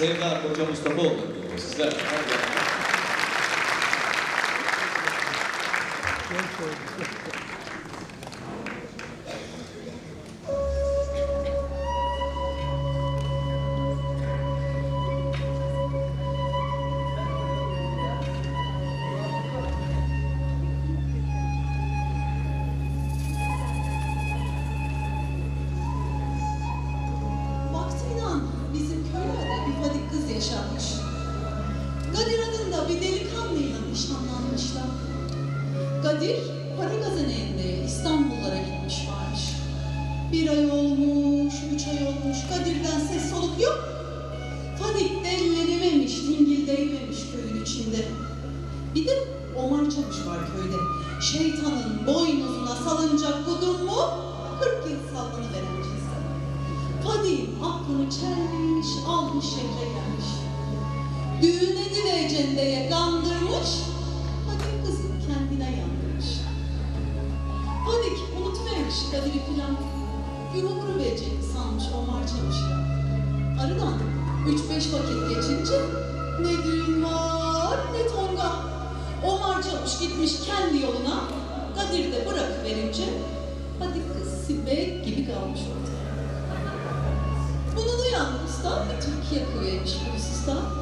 Sevda hocamız da bol se sizler. Thank you. Dingildeymemiş köyün içinde. Bir de Omar Çavuş var köyde. Şeytanın boynuzuna salıncak budun mu, 40 yıl sallanıveren cinsten. Fadik aklını çelmiş, almış şehre gelmiş. Düğün edivereceğim diye kandırmış, Fadik kızın kendine yandırmış. Fadik unutuvermiş Kadir'i filan. Yuva verecek sanmış Omar Çavuş'a. Aradan üç beş vakit geçince ne düğün var ne tonga. Omar Çavuş gitmiş kendi yoluna, Kadir de bırakıverince Fadik kız sibek gibi kalmış orada. Bunu duyan usta bir Türkiye kuvvetmiş bu hususta.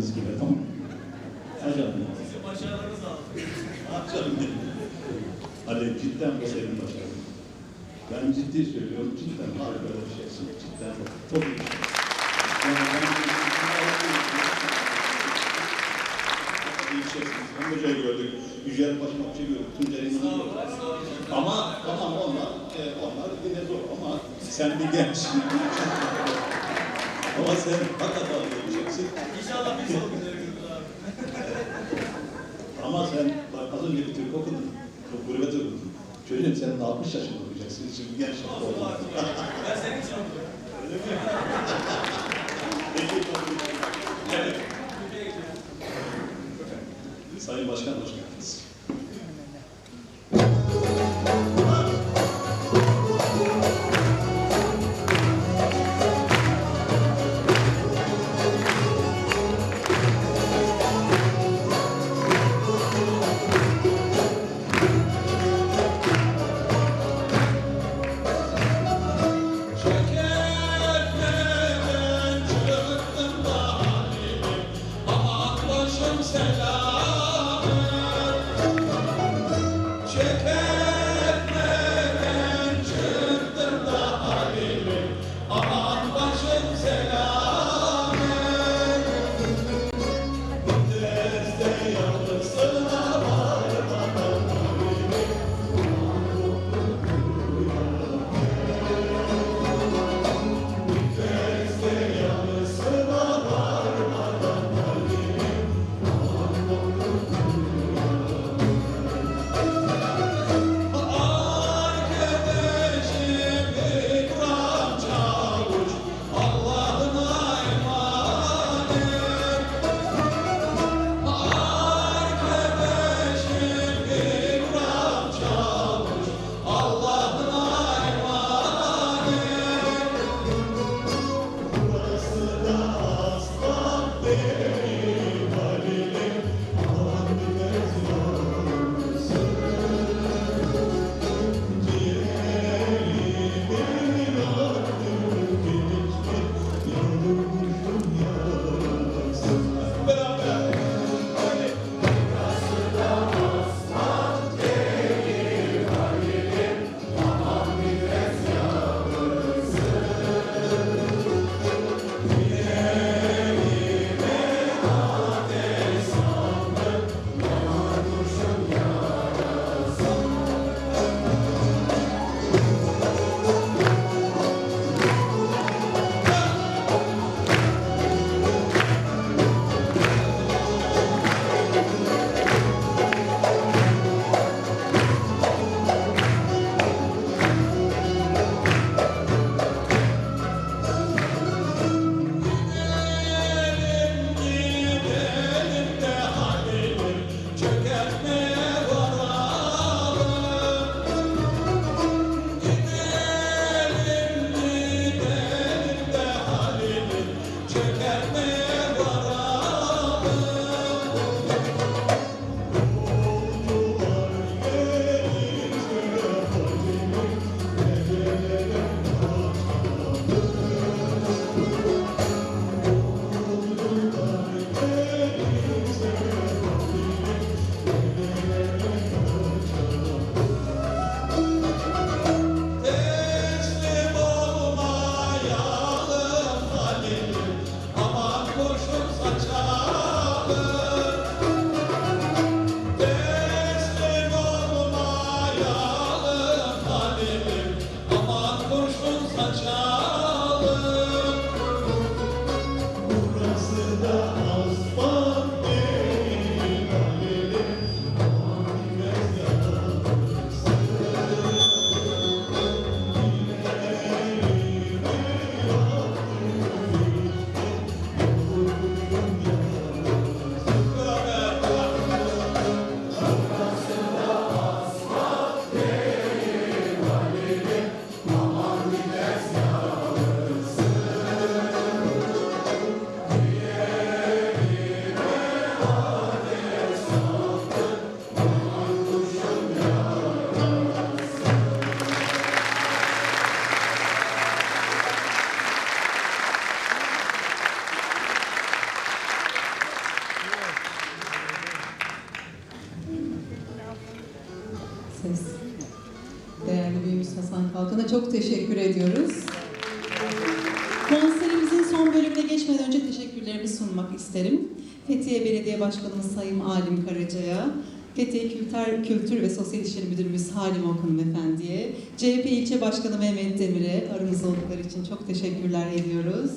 Açını sikile, tamam mı? Ha canım. Sizin başarılarınız. Ah canım benim. Ali cidden bu senin başarın. Ben ciddi söylüyorum, cidden böyle bir şeysin, cidden çok iyi. Yani ben iyi bir şeysin. Hem hocayı gördük, Yücel Başmakçı gördük, Tuncer'i gördük. Ama tamam onlar, e, onlar yine zor ama sen bir genç. Ama sen hakikaten İnşallah oluruz abi. Ama sen bak az önce bir Türk okudun. Çok gurbet okudun. Çocuğum sen de 60 yaşında okuyacaksın. Şimdi genç olma. Ben senin için okuyorum. Öyle mi? Peki, evet. Sayın Başkan hoş geldiniz. touch us. Başkanımız Sayın Alim Karaca'ya, Fethiye Kültür, Kültür ve Sosyal İşleri Müdürümüz Halim Okun Efendi'ye, CHP İlçe Başkanı Mehmet Demir'e aramızda oldukları için çok teşekkürler ediyoruz.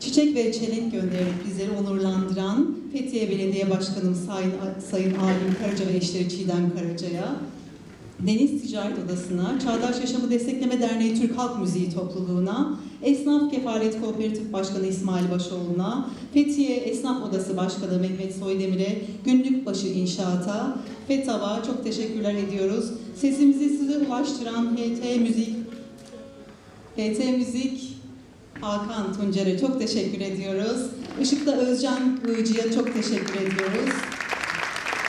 Çiçek ve çelenk göndererek bizleri onurlandıran Fethiye Belediye Başkanımız Sayın, Sayın Alim Karaca ve eşleri Çiğdem Karaca'ya, Deniz Ticaret Odası'na, Çağdaş Yaşamı Destekleme Derneği Türk Halk Müziği Topluluğu'na, Esnaf Kefaret Kooperatif Başkanı İsmail Başoğlu'na, Fethiye Esnaf Odası Başkanı Mehmet Soydemir'e, Günlük Başı İnşaat'a, FETAV'a çok teşekkürler ediyoruz. Sesimizi size ulaştıran HT Müzik, HT Müzik, Hakan Tuncer'e çok teşekkür ediyoruz. Işıkta Özcan Kıyıcı'ya çok teşekkür ediyoruz.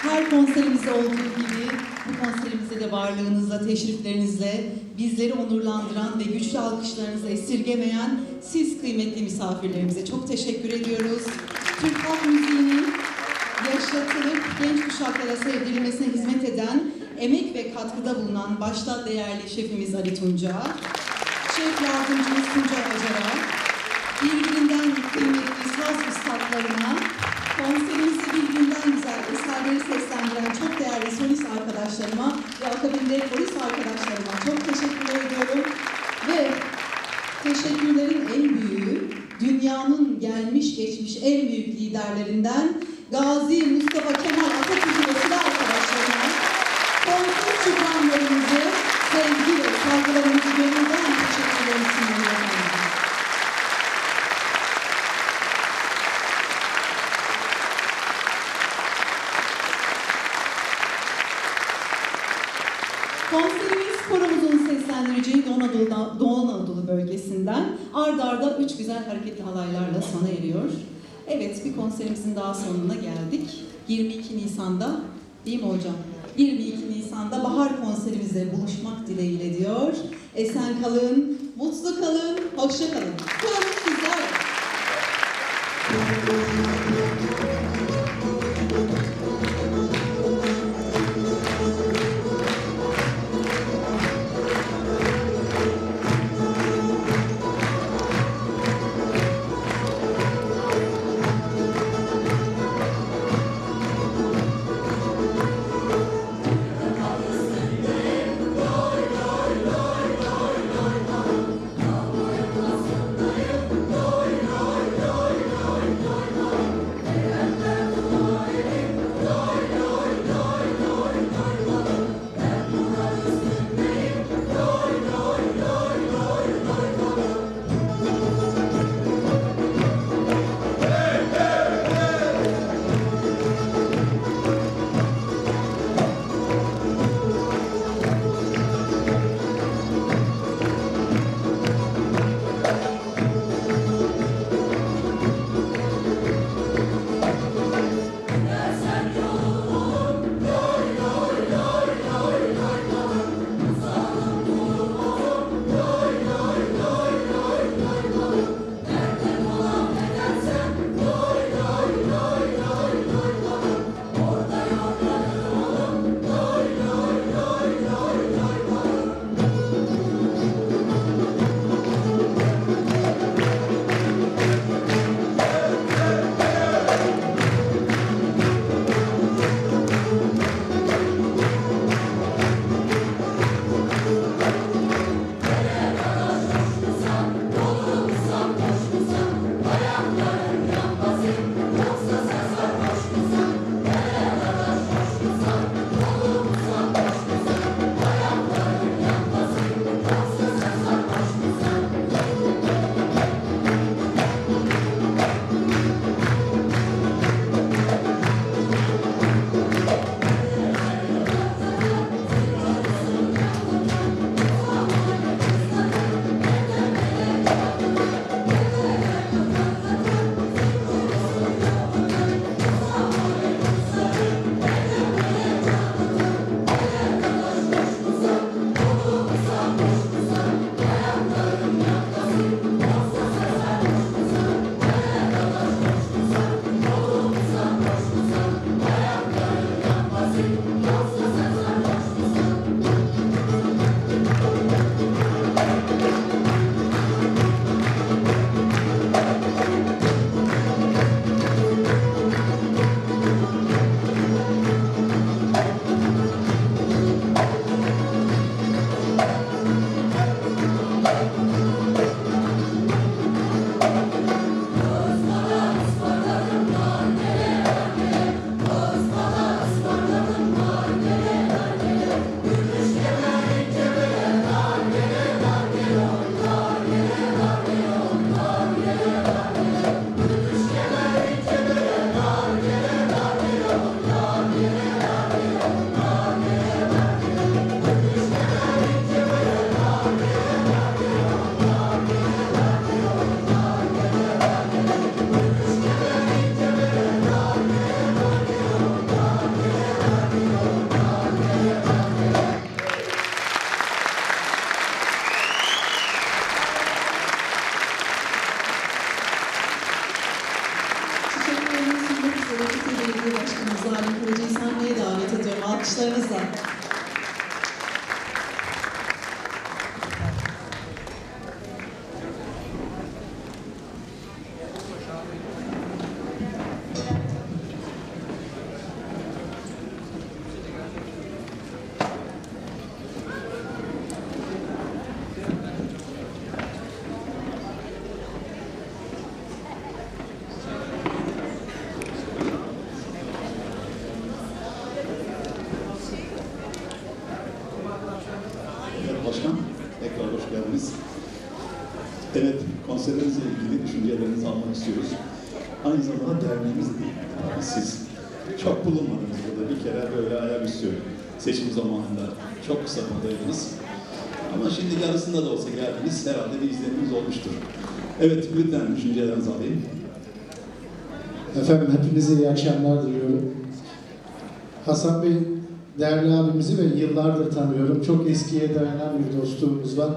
Her konserimizde olduğu gibi bu konserimizde de varlığınızla, teşriflerinizle bizleri onurlandıran ve güçlü alkışlarınızı esirgemeyen siz kıymetli misafirlerimize çok teşekkür ediyoruz. Türk halk müziğinin yaşatılıp genç kuşaklara sevdirilmesine hizmet eden, emek ve katkıda bulunan başta değerli şefimiz Ali Tunca, şef yardımcımız Tuncay Acar'a, birbirinden kıymetli saz üstadlarına, konserimizde birbirinden güzel eserleri seslendiren değerli solist arkadaşlarıma ve akabinde polis arkadaşlarıma çok teşekkür ediyorum. Ve teşekkürlerin en büyüğü dünyanın gelmiş geçmiş en büyük liderlerinden Gazi Mustafa Anadolu, Doğu Anadolu bölgesinden ard arda üç güzel hareketli halaylarla sona eriyor. Evet bir konserimizin daha sonuna geldik. 22 Nisan'da değil mi hocam? 22 Nisan'da bahar konserimizde buluşmak dileğiyle diyor. Esen kalın, mutlu kalın, hoşça kalın. Salim Kılıcı'yı sahneye davet ediyorum. Alkışlarınızla. Evet, konserinizle ilgili düşüncelerinizi almak istiyoruz. Aynı zamanda derneğimiz değil. Yani siz çok bulunmadınız burada. Bir kere böyle ayaküstü seçim zamanında çok kısa buradaydınız. Ama şimdi yarısında da olsa geldiniz. Herhalde bir izleniminiz olmuştur. Evet, lütfen düşüncelerinizi alayım. Efendim hepinize iyi akşamlar diliyorum. Hasan Bey değerli abimizi ve yıllardır tanıyorum. Çok eskiye dayanan bir dostluğumuz var.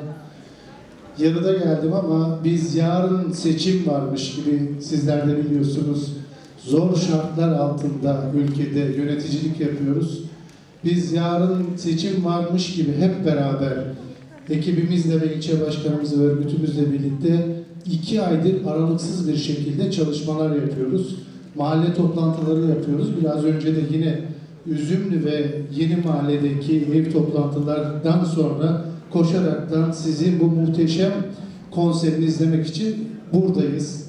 Yarıda geldim ama biz yarın seçim varmış gibi sizler de biliyorsunuz. Zor şartlar altında ülkede yöneticilik yapıyoruz. Biz yarın seçim varmış gibi hep beraber ekibimizle ve ilçe başkanımızla ve örgütümüzle birlikte iki aydır aralıksız bir şekilde çalışmalar yapıyoruz. Mahalle toplantıları yapıyoruz. Biraz önce de yine Üzümlü ve Yeni Mahalle'deki ev toplantılardan sonra koşaraktan sizin bu muhteşem konserini izlemek için buradayız.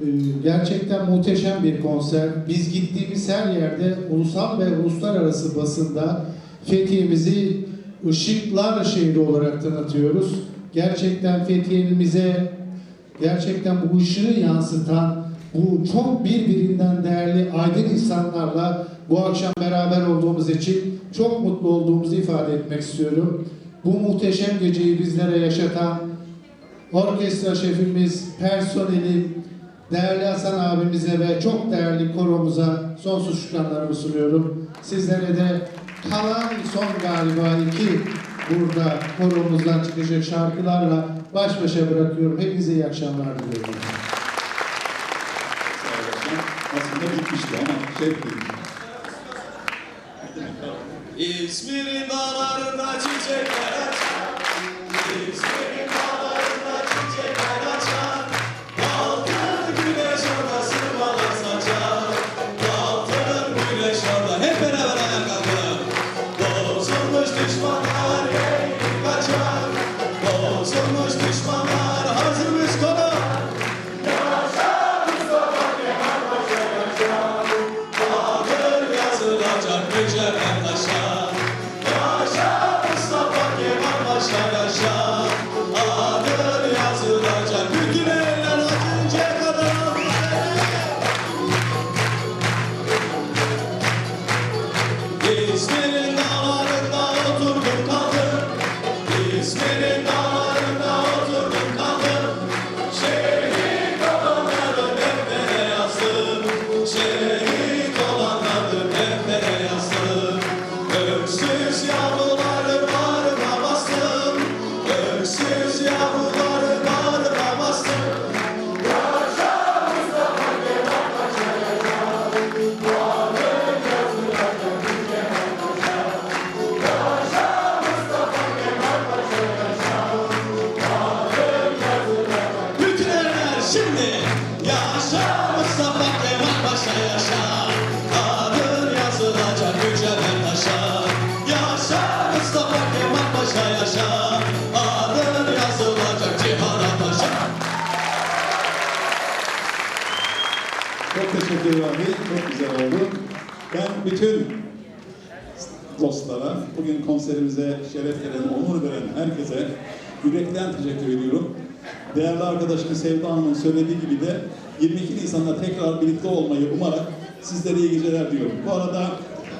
Ee, Gerçekten muhteşem bir konser. Biz gittiğimiz her yerde ulusal ve uluslararası basında Fethiye'mizi ışıklar şehri olarak tanıtıyoruz. Gerçekten Fethiye'mize gerçekten bu ışığı yansıtan bu çok birbirinden değerli aydın insanlarla bu akşam beraber olduğumuz için çok mutlu olduğumuzu ifade etmek istiyorum. Bu muhteşem geceyi bizlere yaşatan orkestra şefimiz, personeli, değerli Hasan abimize ve çok değerli koromuza sonsuz şükranlarımı sunuyorum. Sizlere de kalan son galiba iki burada koromuzdan çıkacak şarkılarla baş başa bırakıyorum. Hepinize iyi akşamlar diliyorum. Aslında bitmişti ama şey. İzmir'in dağlarında çiçekler açar. İzmir'in Çok teşekkür abi. Çok güzel oldu. Ben bütün dostlara, bugün konserimize şeref veren, onur veren herkese yürekten teşekkür ediyorum. Değerli arkadaşım Sevda Hanım'ın söylediği gibi de 22 Nisan'da tekrar birlikte olmayı umarak sizlere iyi geceler diyorum. Bu arada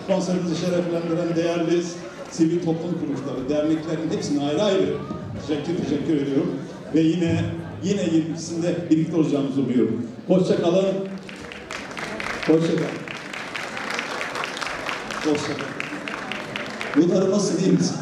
konserimizi şereflendiren değerli sivil toplum kuruluşları, derneklerin hepsine ayrı ayrı teşekkür teşekkür ediyorum. Ve yine yine 22'sinde birlikte olacağımızı umuyorum. Hoşça kalın. Hoşça kalın. Hoşça kalın. Bunları nasıl değil misin?